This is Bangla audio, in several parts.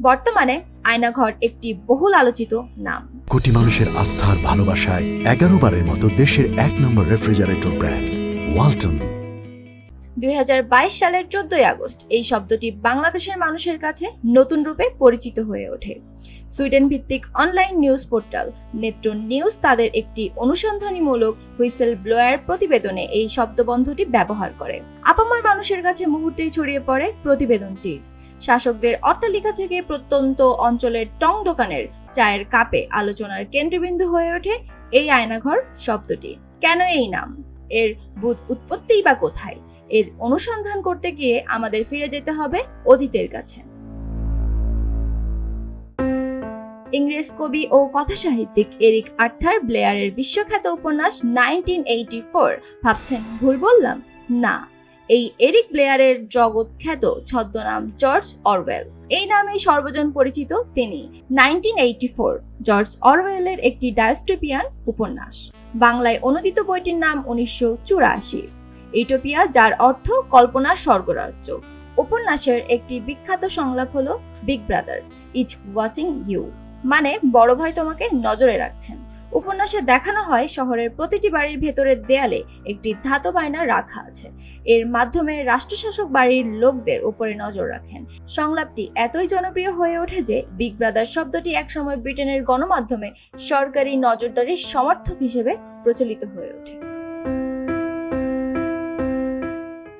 বর্তমানে আয়নাঘর একটি বহুল আলোচিত নাম। কোটি মানুষের আস্থার ভালোবাসায় এগারো বারের মতো দেশের এক নম্বর রেফ্রিজারেটর ব্র্যান্ড ওয়ালটন। দুই সালের চোদ্দই আগস্ট এই শব্দটি বাংলাদেশের মানুষের কাছে নতুন রূপে পরিচিত হয়ে ওঠে। সুইডেন ভিত্তিক অনলাইন নিউজ পোর্টাল নেত্রন নিউজ তাদের একটি অনুসন্ধানীমূলক হুইসেল ব্লোয়ার প্রতিবেদনে এই শব্দবন্ধটি ব্যবহার করে। আপামার মানুষের কাছে মুহূর্তেই ছড়িয়ে পড়ে প্রতিবেদনটি। শাসকদের অট্টালিকা থেকে প্রত্যন্ত অঞ্চলের টং দোকানের চায়ের কাপে আলোচনার কেন্দ্রবিন্দু হয়ে ওঠে এই আয়নাঘর শব্দটি। কেন এই নাম? এর বুধ উৎপত্তিই বা কোথায়? এর অনুসন্ধান করতে গিয়ে আমাদের ফিরে যেতে হবে অতীতের কাছে। ইংরেজ কবি ও কথা সাহিত্যিক এরিক আর্থার ব্লেয়ারের বিশ্বখ্যাত উপন্যাস নাইনটিন এইটি ফোর ভাবছেন ভুল বললাম? না। এই এরিক ব্লেয়ারের জগৎ খ্যাত ছদ্মনাম জর্জ অরওয়েল। এই নামেই সর্বজন পরিচিত তিনি। নাইনটিন জর্জ অরওয়েলের একটি ডায়োস্টোপিয়ান উপন্যাস। বাংলায় অনুদিত বইটির নাম উনিশশো চুরাশি। ইটোপিয়া যার অর্থ কল্পনার স্বর্গরাজ্য। উপন্যাসের একটি বিখ্যাত সংলাপ হলো big brother, is watching you. মানে বড় ভাই তোমাকে নজরে রাখছেন। উপন্যাসে দেখানো হয় শহরের প্রতিটি বাড়ির ভেতরের দেয়ালে একটি ধাতব আয়না রাখা আছে। এর মাধ্যমে রাষ্ট্রশাসক বাড়ির লোকদের উপরে নজর রাখেন। সংলাপটি এতই জনপ্রিয় হয়ে ওঠে যে বিগ ব্রাদার শব্দটি একসময় ব্রিটেনের গণমাধ্যমে সরকারি নজরদারির সমর্থক হিসেবে প্রচলিত হয়ে ওঠে।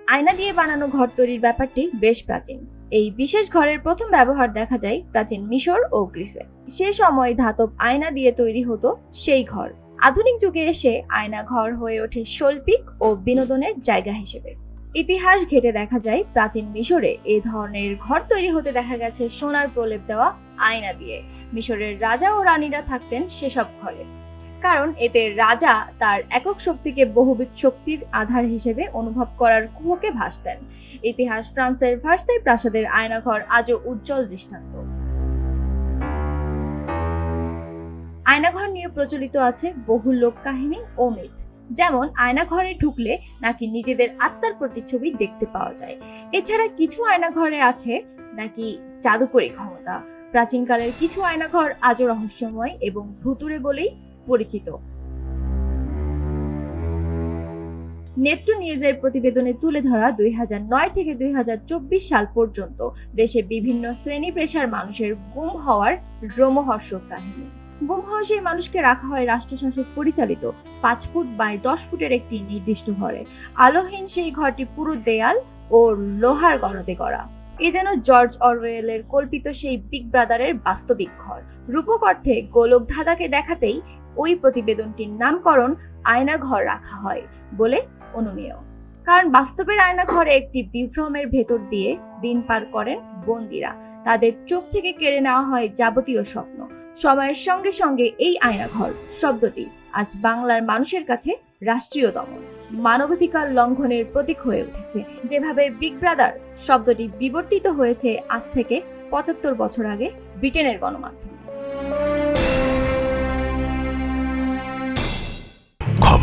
আয়না দিয়ে বানানো ঘর তৈরির ব্যাপারটি বেশ প্রাচীন। এই বিশেষ ঘরের প্রথম ব্যবহার দেখা যায় প্রাচীন মিশর ও গ্রিসে। সে সময় ধাতব আয়না দিয়ে তৈরি হতো সেই ঘর। আধুনিক যুগে এসে আয়না ঘর হয়ে ওঠে শৈল্পিক ও বিনোদনের জায়গা হিসেবে। ইতিহাস ঘেটে দেখা যায় প্রাচীন মিশরে এ ধরনের ঘর তৈরি হতে দেখা গেছে সোনার প্রলেপ দেওয়া আয়না দিয়ে। মিশরের রাজা ও রানীরা থাকতেন সেসব ঘরে। কারণ এতে রাজা তার একক শক্তিকে বহুবিধ শক্তির আধার হিসেবে অনুভব করার কুহকে ভাসতেন। ইতিহাস ফ্রান্সের ভার্সাই প্রাসাদের আয়নাঘর আজও উজ্জ্বল দৃষ্টান্ত। আয়নাঘর নিয়ে প্রচলিত আছে বহু লোক কাহিনী ও মিথ। যেমন, আয়নাঘরে ঢুকলে নাকি নিজেদের আত্মার প্রতিচ্ছবি দেখতে পাওয়া যায়। এছাড়া কিছু আয়নাঘরে আছে নাকি জাদুকরী ক্ষমতা। প্রাচীনকালের কিছু আয়নাঘর আজও রহস্যময় এবং ভুতুরে বলেই পরিচিত। নেত্র নিউজের প্রতিবেদনে তুলে ধরা দুই থেকে দুই সাল পর্যন্ত দেশে বিভিন্ন শ্রেণি পেশার মানুষের গুম হওয়ার রোমহর্ষক কাহিনী। গুম হওয়া সেই মানুষকে রাখা হয় রাষ্ট্রশাসক পরিচালিত পাঁচ ফুট বাই দশ ফুটের একটি নির্দিষ্ট ঘরে। আলোহীন সেই ঘরটি পুরো দেয়াল ও লোহার গড়াতে করা এ যেন জর্জ অরওয়েলের কল্পিত সেই বিগ ব্রাদারের বাস্তবিক ঘর। রূপক অর্থে গোলক ধাঁধাকে দেখাতেই ওই প্রতিবেদনটির নামকরণ আয়না ঘর রাখা হয় বলে অনুমেয়। কারণ বাস্তবের আয়না ঘরে একটি বিভ্রমের ভেতর দিয়ে দিন পার করেন বন্দিরা। তাদের চোখ থেকে কেড়ে নেওয়া হয় যাবতীয় স্বপ্ন। সময়ের সঙ্গে সঙ্গে এই আয়নাঘর শব্দটি আজ বাংলার মানুষের কাছে রাষ্ট্রীয় দমন মানবাধিকার লঙ্ঘনের প্রতীক হয়ে উঠেছে। যেভাবে বিগ ব্রাদার শব্দটি বিবর্তিত হয়েছে আজ থেকে পঁচাত্তর বছর আগে ব্রিটেনের গণমাধ্যমে।